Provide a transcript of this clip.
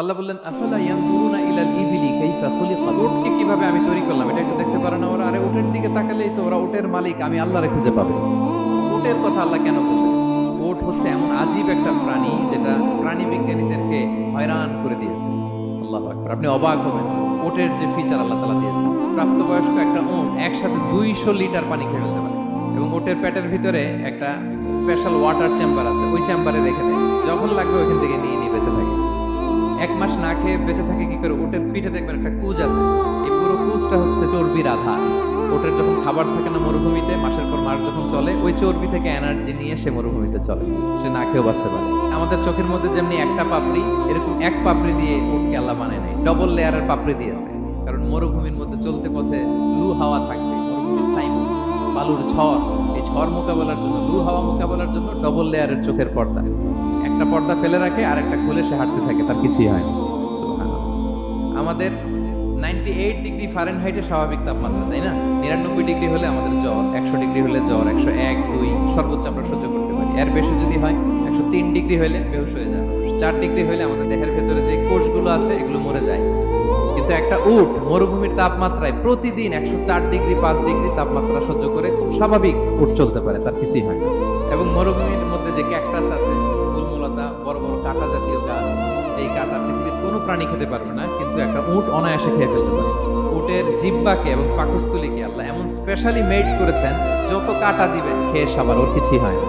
আল্লাহ বললেন ইলাল ইবিলি, কাইফা উটকে কীভাবে আমি তৈরি করলাম? এটা একটু দেখতে না ওরা। আরে উটের দিকে তাকালেই তো ওরা উটের মালিক, আমি আল্লাহরে খুঁজে পাবে। উটের কথা আল্লাহ কেন বললেন উট হচ্ছে এমন আজীব একটা প্রাণী যেটা প্রাণী বিজ্ঞানীদেরকে হয়রান করে দিয়েছে। আল্লাহ আকবার, আপনি অবাক হবেন। উটের যে ফিচার আল্লাহ তালা দিয়েছে প্রাপ্তবয়স্ক একটা উট একসাথে দুইশো লিটার পানি খেয়ে ফেলতে পারে। এবং ওটের পেটের ভিতরে একটা স্পেশাল ওয়াটার চেম্বার আছে, ওই চেম্বারে রেখে দেয় যখন লাগবে ওইখান থেকে নিয়ে নিয়ে বেঁচে এক মাস না খেয়ে বেঁচে থাকে কি করে? ওটের পিঠে দেখবেন একটা কুজ আছে। এই পুরো কুজটা হচ্ছে চর্বির আধার ওটের যখন খাবার থাকে না মরুভূমিতে, মাসের পর মাস যখন চলে, ওই চর্বি থেকে এনার্জি নিয়ে সে মরুভূমিতে চলে। সে না খেয়েও বাঁচতে পারে। আমাদের চোখের মধ্যে যেমনি একটা পাপড়ি, এরকম এক পাপড়ি দিয়ে উটকে আল্লাহ বানায় নেই ডবল লেয়ারের পাপড়ি দিয়েছে। কারণ মরুভূমির মধ্যে চলতে পথে লু হাওয়া থাকবে। মরুভূমির সাইমন বালুর ঝড়। এই ঝড় মোকাবেলার জন্য, লু হাওয়া মোকাবেলার জন্য ডবল লেয়ারের চোখের পর্দা। একটা পর্দা ফেলে রাখে, আর একটা খুলে সে হাঁটতে থাকে, তার কিছুই হয় আমাদের নাইনটি এইট ডিগ্রি ফারেনহাইটে স্বাভাবিক তাপমাত্রা, তাই না? নিরানব্বই ডিগ্রি হলে আমাদের জ্বর, একশো ডিগ্রি হলে জ্বর, একশো এক, দুই, সর্বোচ্চ আমরা সহ্য করতে পারি। এর বেশি যদি হয়, একশো তিন ডিগ্রি হলে বেহুশ হয়ে যায়। চার ডিগ্রি হলে আমাদের দেহের ভেতরে যে কোষগুলো আছে, এগুলো মরে যায়। কিন্তু একটা উট মরুভূমির তাপমাত্রায় প্রতিদিন একশো চার ডিগ্রি পাঁচ ডিগ্রি তাপমাত্রা সহ্য করে, স্বাভাবিক উট চলতে পারে, তার কিছুই হয় এবং মরুভূমির মধ্যে যে ক্যাকটাস আছে বড় বড় কাঁটা জাতীয় গাছ, যেই কাঁটা পৃথিবীর কোনো প্রাণী খেতে পারবে না, কিন্তু একটা উট অনায়াসে খেয়ে ফেলতে পারে। উটের জিব্বাকে এবং পাকস্থলীকে আল্লাহ এমন স্পেশালি মেড করেছেন, যত কাঁটা দিবে, খেয়ে সাবার ওর কিছুই হয় না।